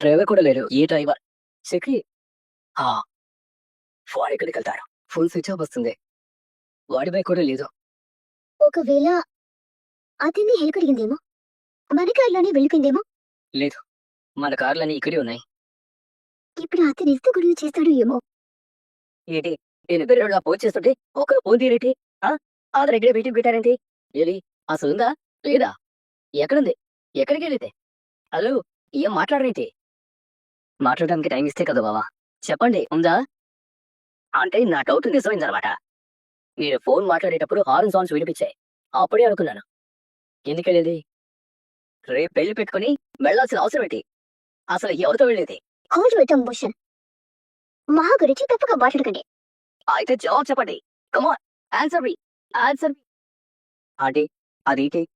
Driver కూడా లేరు ఏ driver? సెక్రీ? ఆ. ఫోన్ ఎక్కడికి వెళ్తారు ఫోన్ స్విచ్ ఆఫ్ వస్తుంది. వాడి బైక్ కూడా లేదు. ఒకవేళ అతన్ని హెల్ప్ అడిగిందేమో? మన కారులోనే వెళ్ళిపోయిందేమో? లేదు. మన కార్లన్నీ ఇక్కడే ఉన్నాయి. ఇప్పుడు అతను ఎంత గొడవ చేస్తాడు ఏమో? ఏంటి? నేను ఇద్దరు ఫోన్ చేస్తుంటే ఒకరు ఫోన్ తీరేటి? ఆధార్ ఎక్కడే పెట్టి పెట్టారేంటి? ఏది? అసలు ఉందా? లేదా? ఎక్కడుంది? ఎక్కడికి వెళ్ళితే హలో? ఏం మాట్లాడరేంటి? మాట్లాడడానికి టైం ఇస్తే కదా బావా. చెప్పండి ఉందా? అంటే నా డౌట్ నిజమైందనమాట మీరు ఫోన్ మాట్లాడేటప్పుడు హార్న్ సాంగ్స్ వినిపించాయి. అప్పుడే అనుకున్నాను. ఎందుకు వెళ్ళేది? రేపు పెళ్ళి పెట్టుకుని వెళ్ళాల్సిన అవసరం ఏంటి? అసలు ఎవరితో వెళ్ళేది? హోల్డ్ పెట్టాం భూషణ్ మా గురించి తప్పుగా మాట్లాడకండి. అయితే జవాబు చెప్పండి. Come on answer me answer me aunty అది ఇటే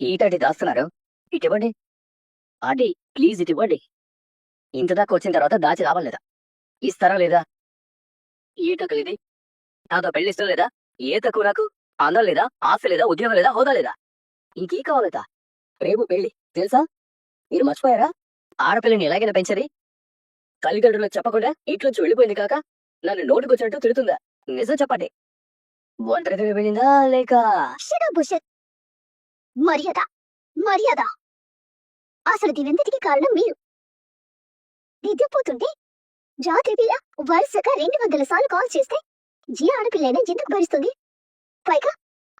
ఈటంటి దాస్తున్నారు? ఇటు ఇవ్వండి. ఆంటీ ప్లీజ్ ఇటు ఇవ్వండి. ఇంత దాకా వచ్చిన తర్వాత దాచి రావాలేదా ఇస్తారా లేదా? ఏ తక్కువ నాతో పెళ్ళి ఇష్టం లేదా? ఏ తక్కువ నాకు? అందం లేదా? ఆస్తి లేదా? ఉద్యోగం లేదా? హోదా లేదా? ఇంకీ కావాలదా రేపు పెళ్ళి. తెలుసా? మీరు మర్చిపోయారా? ఆడపిల్లని ఎలాగైనా పెంచది తల్లిదండ్రులకు చెప్పకుండా ఇంట్లోంచి వెళ్ళిపోయింది కాక నన్ను నోటుకొచ్చినట్టు తిడుతుందా? నిజం చెప్పండి. ఒంటరిగా వెళ్ళిందా లేక? మర్యాద. మర్యాద. అసలు దీనంతటికి కారణం మీరు? నిద్రపోతుంటే రాత్రి వేళ వరుసగా రెండు వందల సార్లు కాల్ చేస్తే జీ ఆడపిల్లైనా ఎందుకు భరిస్తుంది. పైగా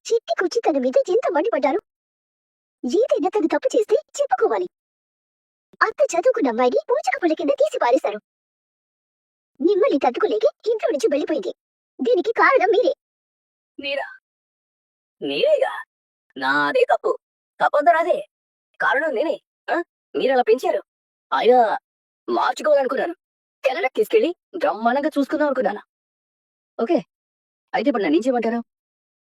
చిట్టి కుచ్చి తన మీద ఎంత మండిపడ్డారు? ఏదైనా తను తప్పు చేస్తే చెప్పుకోవాలి. అంత చదువుకున్న అమ్మాయిని పూచక పుల్ల కింద తీసి పారేశారు. మిమ్మల్ని తట్టుకోలేక ఇంట్లో నుంచి వెళ్ళిపోయింది. దీనికి కారణం మీరే. మీరా? మీరేగా? నాదే తప్పు. తప్పంతా కారణం నేనే. మీరలా మీరు అలా పెంచారు. అయినా మార్చుకోవాలనుకున్నాను కెనడాకి తీసుకెళ్ళి బ్రహ్మాండంగా చూసుకుందాం అనుకున్నాను. ఓకే అయితే ఇప్పుడు నన్ను ఏం చేయమంటారు?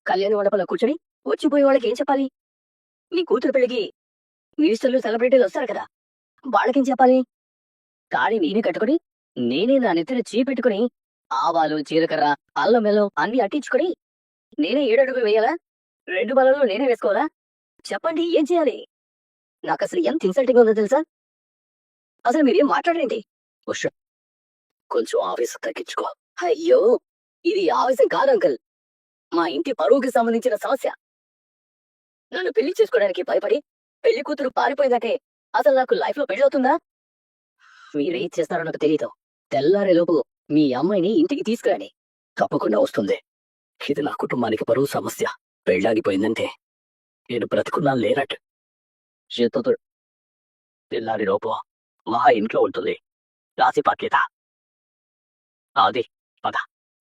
కళ్యాణ మండపంలో కూర్చొని వచ్చిపోయే వాళ్ళకి ఏం చెప్పాలి? నీ కూతురు పెళ్ళికి మినిస్టర్లు సెలబ్రిటీలు వస్తారు కదా వాళ్ళకేం చెప్పాలి? కానీ నేనే కట్టుకొని నేనే నా నెత్తిన చీపెట్టుకుని ఆవాలు జీలకర్ర అల్లం మెల్లం అన్ని అట్టించుకొని నేనే ఏడడుగులు వేయాలా? రెండు బలలో నేనే వేసుకోవాలా? చెప్పండి ఏం చేయాలి? నాకు అసలు ఎంత ఇన్సల్టింగ్ ఉందో తెలుసా? అసలు మీరేం మాట్లాడేంటి ఉష్ కొంచెం ఆవేశం తగ్గించుకో. అయ్యో! ఇది ఆవేశం కాదు అంకల్. మా ఇంటి పరువుకి సంబంధించిన సమస్య. నన్ను పెళ్ళి చేసుకోవడానికి భయపడి పెళ్ళి కూతురు పారిపోయిందంటే అసలు నాకు లైఫ్లో పెళ్ళి అవుతుందా? మీరేం చేస్తారో నాకు తెలియదు తెల్లారేలోపు మీ అమ్మాయిని ఇంటికి తీసుకురండి. తప్పకుండా వస్తుంది. ఇది నా కుటుంబానికి బరువు సమస్య. పెళ్ళాగిపోయిందంటే నేను బ్రతుకున్నా లేనట్టు. చేతుడు తెల్లారి లోపు మా ఇంట్లో ఉంటుంది. రాసి పట్లేదా అది పద.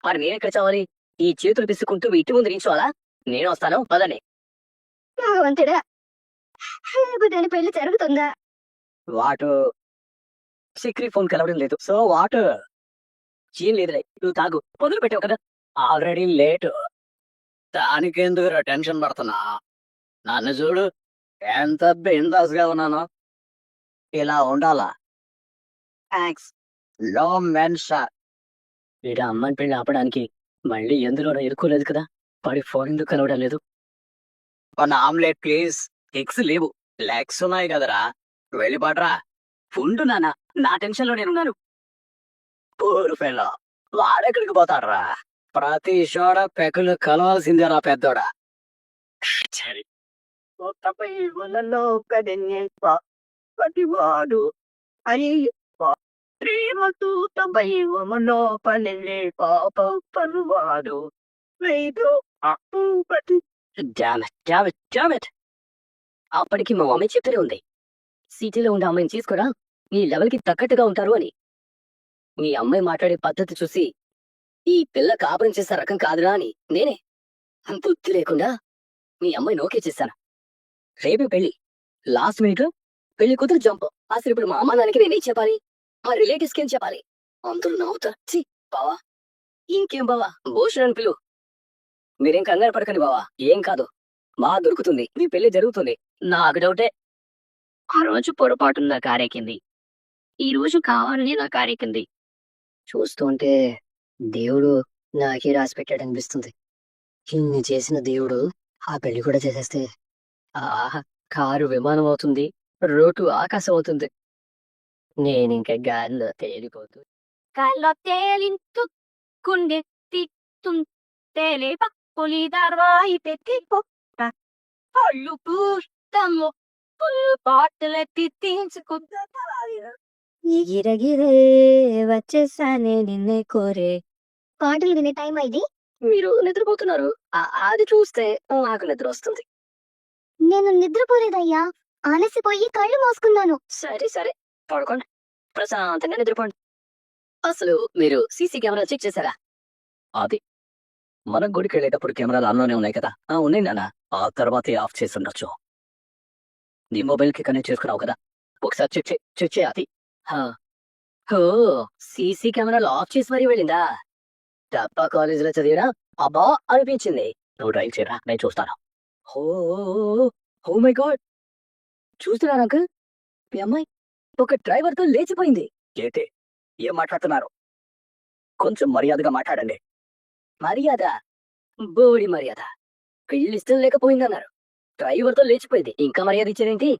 మరి నేనెక్కడ చావాలి? ఈ చేతులు పిసుకుంటూ ఇంటి ముందు నించోవాలా నేను వస్తాను పదని భగవంతుడా రేపు దాని పెళ్ళి జరుగుతుందా? వాటు సిక్రీ ఫోన్ కలవడం లేదు. సో వాటు చీం లేదులే నువ్వు తాగు. మొదలు పెట్టావు కదా? Already late. దానికెందుకు టెన్షన్ పడుతున్నా? నన్ను చూడు ఎంత బిందాస్గా ఉన్నాను. ఇలా ఉండాలా? థ్యాంక్స్లో మెన్షన్ వీడ అమ్మని పెళ్ళి ఆపడానికి మళ్ళీ ఎందులోనో ఇరుకోలేదు కదా? వాడి ఫోన్ ఎందుకు కలవడం లేదు? One omelette please. ఎగ్స్ లేవు. లెగ్స్ ఉన్నాయి కదరా. వెళ్ళిపాట్రా ఉండు నాన్న. నా టెన్షన్లో నేనున్నాను. పోరు పిల్ల వాడెక్కడికి పోతాడ్రా? ప్రతి చోట పెకులు కలవాల్సిందేరా పెద్దోడా. సరే. పటివాడు అని ప్రేమతో తపై ఉమలో పాప పనువాడు వైదు అప్పు పటి అప్పటికి మా మమ్మీ చెప్తూనే ఉంది. సిటీలో ఉండే అమ్మాయిని తీసుకురా నీ లెవెల్కి తగ్గట్టుగా ఉంటారు అని. మీ అమ్మాయి మాట్లాడే పద్ధతి చూసి ఈ పిల్ల కాపురం చేసే రకం కాదురా అని నేనే బుద్ధి లేకుండా మీ అమ్మాయి నోకే చేశాను. రేపే పెళ్ళి. లాస్ట్ మినిట్లో పెళ్ళి కూతురు జంప్. అసలు ఇప్పుడు మా అమ్మ నాన్నకి నేనేం చెప్పాలి? మా రిలేటివ్స్కి ఏం చెప్పాలి? అందరూ నవ్వుతారు. ఛీ, బావా. ఇంకేం బావా? భూషణ్ అని పిలు. మీరేం కంగారు పడకండి బావా. ఏం కాదు. మా దొరుకుతుంది. మీ పెళ్ళి జరుగుతుంది. నాకు డౌటే. ఆ రోజు పొరపాటు నా కారెక్కింది. ఈ రోజు కావాలని నా కారెక్కింది. చూస్తుంటే దేవుడు నాకే రాసి పెట్టాడు అనిపిస్తుంది. ఇన్ని చేసిన దేవుడు ఆ పెళ్ళి కూడా చేసేస్తే ఆహా కారు విమానం అవుతుంది. రోడ్డు ఆకాశం అవుతుంది నేను ఇంకా గాల్లో తేలిపోతూ గాల్లో తేలించుకుండే తిట్టుం తేలిప పులి దర్వాయి పెట్టి పొట్ట పళ్ళు పూస్తము పుల్లు బాటలెత్తి తీర్చుకుంటా గిరగిరే వచ్చేసానే నిన్నే కోరే పాటలు వినే టైం అయింది మీరు నిద్రపోతున్నారు అది చూస్తే నాకు నిద్ర వస్తుంది నేను నిద్రపోలేదయ్యా ఆలసిపోయి కళ్ళు మోసుకున్నాను సరే సరే పడుకోండి ప్రశాంతంగా నిద్రపోండి అసలు మీరు సీసీ కెమెరా చెక్ చేశారా అది మనం గుడికి వెళ్ళేటప్పుడు కెమెరాలు ఆన్లోనే ఉన్నాయి కదా ఆ ఉన్నాయి నాన్న ఆ తర్వాతే ఆఫ్ చేసి ఉండొచ్చు నీ మొబైల్కి కనెక్ట్ చేసుకున్నావు కదా ఒకసారి చెక్ చే చెక్ చేయ అది హో సీసీ కెమెరాలు ఆఫ్ చేసి మరీ వెళ్ళిందా డబ్బా కాలేజీలో చదివినా అబ్బా అనిపించింది నువ్వు డ్రైవ్ చేయరా నేను చూస్తాను హో హో మై గాడ్ చూస్తున్నాను అంకుల్ మీ అమ్మాయి ఒక డ్రైవర్తో లేచిపోయింది. ఏంటి? ఏం మాట్లాడుతున్నారు? కొంచెం మర్యాదగా మాట్లాడండి. మర్యాద? బోడి మర్యాద. పెళ్ళి ఇష్టం లేకపోయిందన్నారు. డ్రైవర్తో లేచిపోయింది. ఇంకా మర్యాద ఇచ్చేదేంటి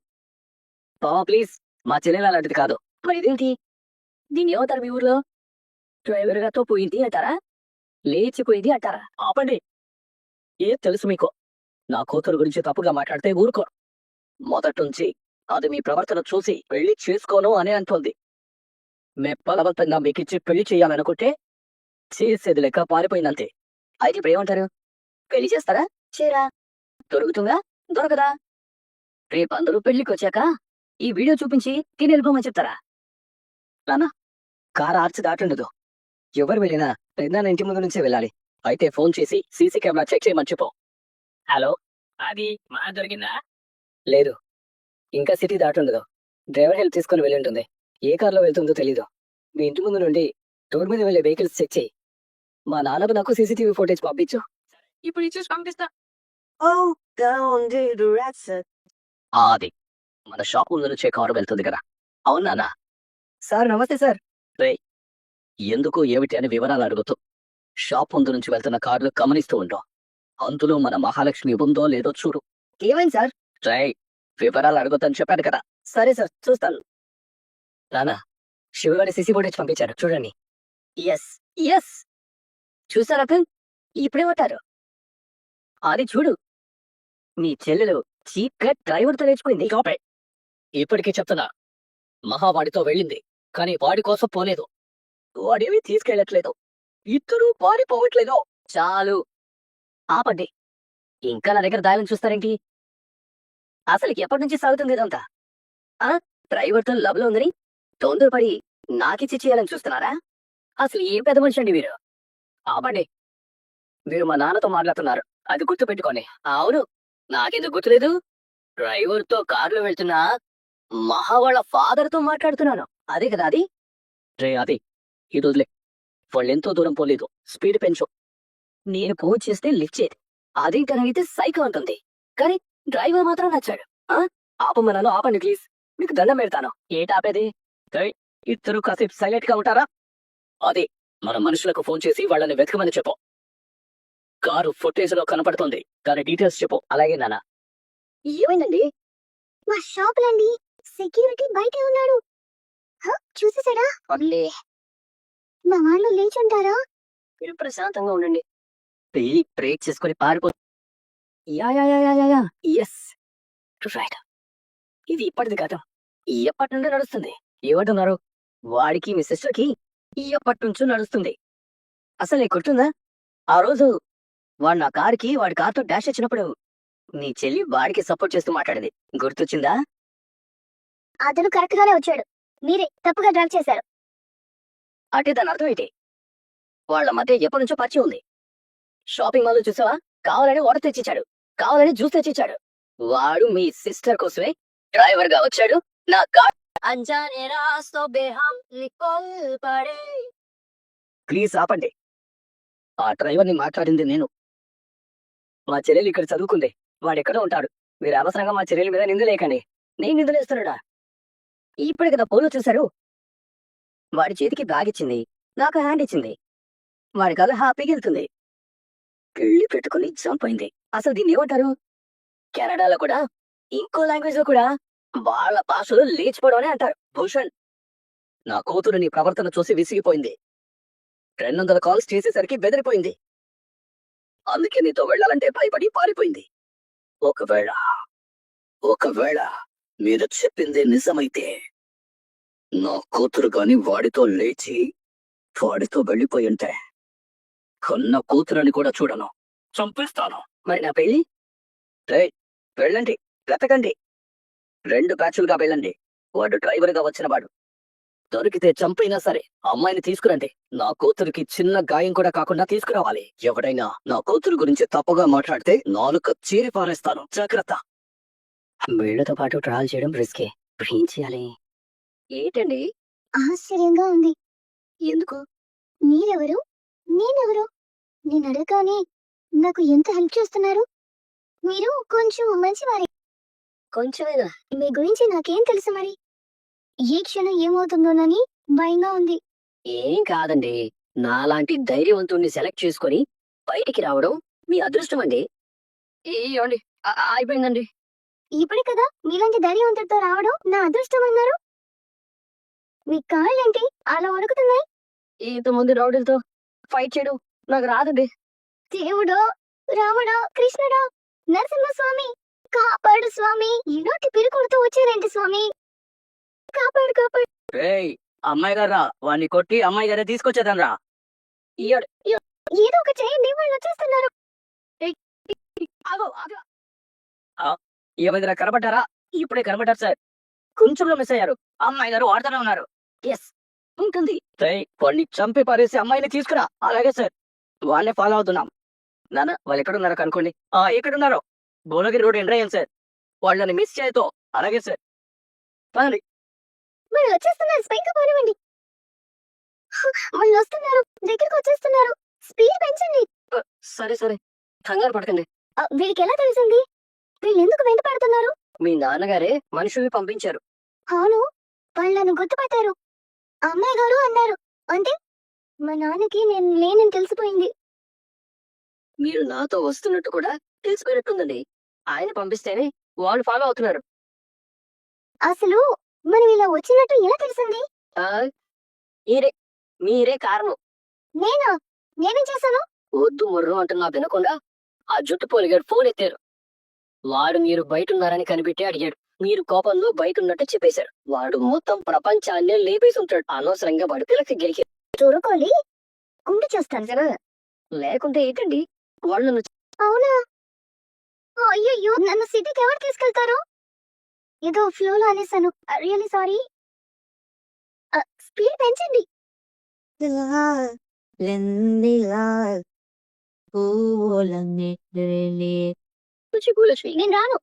బావా ప్లీజ్ మా చెల్లెలు అలాంటిది కాదు. మరి ఇదేంటి దీన్ని ఏమవుతారు మీ ఊర్లో? డ్రైవర్ గాతో పోయింది అంటారా? లేచిపోయింది అంటారా? ఆపండి. ఏ తెలుసు మీకు? నా కూతురు గురించి తప్పుగా మాట్లాడితే ఊరుకో. మొదటి నుంచి అది మీ ప్రవర్తన చూసి పెళ్ళి చేసుకోను అని అంటోంది. మే బలవంతంగా మీకిచ్చి పెళ్ళి చేయాలనుకుంటే చేసేది లెక్క పారిపోయిందంతే. అయితే ఇప్పుడు ఏమంటారు? పెళ్ళి చేస్తారా? చేరా. దొరుకుతుందా? దొరకదా? రేపు అందరూ పెళ్ళికి వచ్చాక ఈ వీడియో చూపించి తిని వెళ్ళిపోమని చెప్తారా? నానా కారు ఆర్చి దాటుండదు. ఎవరు వెళ్ళినా పెద్దనాన్న ఇంటి ముందు నుంచే వెళ్ళాలి. అయితే ఫోన్ చేసి సీసీ కెమెరా చెక్ చేయమని చెప్పు. హలో అది మా దొరికిందా? లేదు. ఇంకా సిటీ దాటుండదు. డ్రైవర్ హెల్ప్ తీసుకుని వెళ్ళి ఉంటుంది. ఏ కార్లో వెళ్తుందో తెలీదు. మీ ఇంటి ముందు నుండి రోడ్ మీద వెళ్ళే వెహికల్స్ చెక్ చేయి. మా నాన్నకు నాకు సీసీటీవీ ఫోటేజ్ పంపించు. ఇప్పుడు ఇచ్చేసి పంపిస్తా. అది. మన షాప్ ముందు నుంచే కారు వెళ్తుంది కదా. అవునా సార్ నమస్తే సార్. రే ఎందుకు ఏమిటి అని వివరాలు అడుగుతూ షాప్ ముందు నుంచి వెళ్తున్న కార్లు గమనిస్తూ ఉంటాం అందులో మన మహాలక్ష్మి ఉందో లేదో చూడు. ఏమైంది సార్? ట్రై వివరాలు అడుగుతాను చెప్పాను కదా. సరే సార్ చూస్తాను. రానా శివగారి సిసి ఫోటేజ్ పంపించారు. చూడండి. ఎస్ ఎస్ చూసారా ఇప్పుడే ఉంటారు. అది చూడు. నీ చెల్లెలు చీప్ డ్రైవర్తో నేర్చుకుంది కాపే ఇప్పటికీ చెప్తున్నా. మహావాడితో వెళ్ళింది. కానీ వాడి కోసం పోలేదు. వాడేమీ తీసుకెళ్ళట్లేదు. ఇద్దరు పారిపోవట్లేదు. చాలు. ఆపండి. ఇంకా నా దగ్గర దాయం చూస్తారేంటి? అసలు ఎప్పటి నుంచి సాగుతుంది ఇదంతా? ఆ డ్రైవర్తో లవ్లో ఉందని తొందరపడి నాకిచ్చి చేయాలని చూస్తున్నారా? అసలు ఏం పెద్ద మనిషి అండి మీరు ఆపండి. మీరు మా నాన్నతో మాట్లాడుతున్నారు. అది గుర్తు పెట్టుకోండి అవును నాకెందుకు గుర్తులేదు? డ్రైవర్తో కారులో వెళ్తున్నా మహా వాళ్ళ ఫాదర్తో మాట్లాడుతున్నాను. అదే కదా అది? రే అది ఇది వదిలే. వాళ్ళెంతో దూరం పోలేదు. స్పీడ్ పెంచు. నేను ఫోన్ చేస్తే లిఫ్ట్ చేయదు అది కనగితే సైకో అంటుంది. కానీ డ్రైవర్ మాత్రం నచ్చాడు. ఆ? ఆపమన్నాను ఆపండి ప్లీజ్. మీకు దండం పెడతాను. ఏంటి ఆపేది? ఇద్దరు కాసేపు సైలెంట్గా ఉంటారా? అది మన మనుషులకు ఫోన్ చేసి వాళ్ళని వెతకమని చెప్పు. కారు ఫుటేజ్లో కనపడుతుంది. దాని డీటెయిల్స్ చెప్పు. అలాగే నాన్న. ఏమైందండి? మా షాప్ లండి సెక్యూరిటీ బయటే ఉన్నాడు. చూసేసాడా మా వాళ్ళు లేచి ఉంటారా? మీరు ప్రశాంతంగా ఉండండి. బ్రేక్ చేసుకొని పారిపో yeah yeah yeah yeah yeah yes right ఇది ఇప్పటిది కాదు. ఎప్పటి నుండి నడుస్తుంది. ఏమంటున్నారు వాడికి మీ సిస్టర్కి ఎప్పటి నుంచో నడుస్తుంది. అసలు నీకు గుర్తుందా? ఆ రోజు వాడు నా కార్కి వాడి కార్తో డాష్ ఇచ్చినప్పుడు నీ చెల్లి వాడికి సపోర్ట్ చేస్తూ మాట్లాడింది. గుర్తొచ్చిందా? అతను కరెక్ట్ గానే వచ్చాడు. మీరే తప్పుగా డ్రైవ్ చేశారు. అంటే దాని అర్థం ఏంటి? వాళ్ళ మధ్య ఎప్పటి నుంచో పరిచయం ఉంది. షాపింగ్ మాల్ చూసావా? కావాలని వాటర్ తెచ్చిచ్చాడు. కావాలని జ్యూస్ తెచ్చిచ్చాడు వాడు మీ సిస్టర్ కోసమే డ్రైవర్గా వచ్చాడు. నా కార్ అంజానే రాస్తో బేహం నికోల్ పడే. ప్లీజ్ ఆపండి. ఆ డ్రైవర్ని మాట్లాడింది నేను. మా చెల్లెలు ఇక్కడ చదువుకుంది. వాడు ఎక్కడో ఉంటాడు. మీరు అవసరంగా మా చెల్లెల మీద నిందలేకండి నేను నిందలేస్తున్నాడా ఇప్పుడే కదా పోలు చూశారు. వాడి చేతికి బ్యాగ్ ఇచ్చింది. నాకు హ్యాండ్ ఇచ్చింది. వాడి కథ హ్యాపీగా వెళ్తుంది. పెళ్ళి పెట్టుకుని చంపోయింది అసలు దీన్ని ఏమంటారు? కెనడాలో కూడా ఇంకో లాంగ్వేజ్లో కూడా వాళ్ళ భాషలో లేచిపోవడం అని అంటారు. భూషణ్ నా కూతురు నీ ప్రవర్తన చూసి విసిగిపోయింది. రెండు వందల కాల్స్ చేసేసరికి బెదిరిపోయింది. అందుకే నీతో వెళ్ళాలంటే భయపడి పారిపోయింది. ఒకవేళ ఒకవేళ మీరు చెప్పింది నిజమైతే నా కూతురు గాని వాడితో లేచి వాడితో వెళ్ళిపోయి ఉంటే కన్న కూతురని కూడా చూడను. చంపేస్తాను. మరి నా రేయ్, వెళ్ళండి వెతకండి. రెండు బ్యాచులుగా వెళ్ళండి. వాడు డ్రైవర్గా వచ్చిన వాడు. దొరికితే చంపైనా సరే అమ్మాయిని తీసుకురండి. నా కూతురికి చిన్న గాయం కూడా కాకుండా తీసుకురావాలి. ఎవడైనా నా కూతురు గురించి తప్పుగా మాట్లాడితే నాలుక చీరి పారేస్తాను. జాగ్రత్త. వీళ్ళతో పాటు ట్రావెల్ చేయడం రిస్కే. ఏం చేయాలి? ఏంటండి? ఆశ్చర్యంగా ఉంది. ఎందుకు? మీరెవరు? నేనెవరు? నేను అడగగానే నాకు ఎంత హెల్ప్ చేస్తున్నారు? మీరు కొంచెం మంచివారే. కొంచెమేనా మీ గురించి నాకేం తెలుసు మరి? ఏ క్షణం ఏమవుతుందోనని భయంగా ఉంది. ఏం కాదండి. నాలాంటి ధైర్యవంతుణ్ణి సెలెక్ట్ చేసుకొని బయటికి రావడం మీ అదృష్టం అండి. ఏమండి? అయిపోయిందండి. ఇప్పుడే కదా మీలాంటి ధైర్యవంతుడితో రావడం నా అదృష్టం అన్నారు. మీ కాళ్ళేంటి? అలా వణుకుతున్నాయి? ఇంతమంది రౌడీలతో ఫైట్ చేయడం నాకు రాదండి. దేవుడో రాముడో కృష్ణుడో నరసింహస్వామి కాపాడు స్వామి. ఇలాంటి పిరుకుడుతూ వచ్చారేంటి స్వామి? కాపాడు కాపాడు. ఏయ్ అమ్మాయి గారా వాడిని కొట్టి అమ్మాయి గారే తీసుకొచ్చేదాన్ రా. ఏదో ఒక చేయండి వాళ్ళు వచ్చేస్తున్నారు. ఏమైందిరా కనబడ్డారా? ఇప్పుడే కనబడ్డారు సార్. కొంచెంలో మిస్ అయ్యారు. అమ్మాయి గారు వాడుతూనే ఉన్నారు. ఎస్ ఉంటుంది. వాడిని చంపి పారేసి అమ్మాయిని తీసుకురా. అలాగే సార్. వాళ్ళే ఫాలో అవుతున్నాం. నాన్న వాళ్ళు ఎక్కడ ఉన్నారో కనుక్కోండి. ఆ ఎక్కడ ఉన్నారో భువనగిరి రోడ్ ఎంటర్ అయ్యాను సార్. వాళ్ళని మిస్ చేయతో అలాగే సార్. పదండి. వాళ్ళు వచ్చేస్తున్నారు. స్పైక్ పోనివ్వండి. వాళ్ళు వస్తున్నారు. దగ్గరకు వచ్చేస్తున్నారు. స్పీడ్ పెంచండి. సరే సరే. కంగారు పడకండి. వీడికి ఎలా తెలిసింది వీళ్ళు ఎందుకు వెంట పడుతున్నారు? మీ నాన్నగారే మనుషుల్ని పంపించారు. అవును. వాళ్ళను గుర్తుపట్టారు. అమ్మాయి గారు అన్నారు. అంటే మా నాన్నకి నేను లేనని తెలిసిపోయింది. మీరు నాతో వస్తున్నట్టు కూడా తెలిసిపోయినట్టుందండి. ఆయన పంపిస్తేనే వాళ్ళు ఫాలో అవుతున్నారు. అసలు మనం ఇలా వచ్చినట్టు ఎలా తెలిసింది ఆ, మీరే మీరే కారణం. నేనా? నేనేం చేశాను? వద్దు మొర్రు అంటున్నా వినకుండా ఆ జుట్టు పోలిగాడు ఫోన్ ఎత్తారు. వాడు మీరు బయట ఉన్నారని కనిపెట్టి అడిగాడు. మీరు కోపంలో బయట ఉన్నట్టు చెప్పేశాడు. వాడు మొత్తం ప్రపంచాన్ని లేపేసి ఉంటాడు. అనవసరంగా వాడు పిల్లకి గెలిచారు చూరుకోలి కుండి చేస్తాను. కదా లేకుంటే ఏంటండి? వాళ్ళు అవునా? అయ్యయ్యో నన్ను సిటీకి ఎవరు తీసుకెళ్తారు? ఏదో ఫ్లోలో అనేసాను. Really sorry. స్పీడ్ పెంచండి. నేను రాను.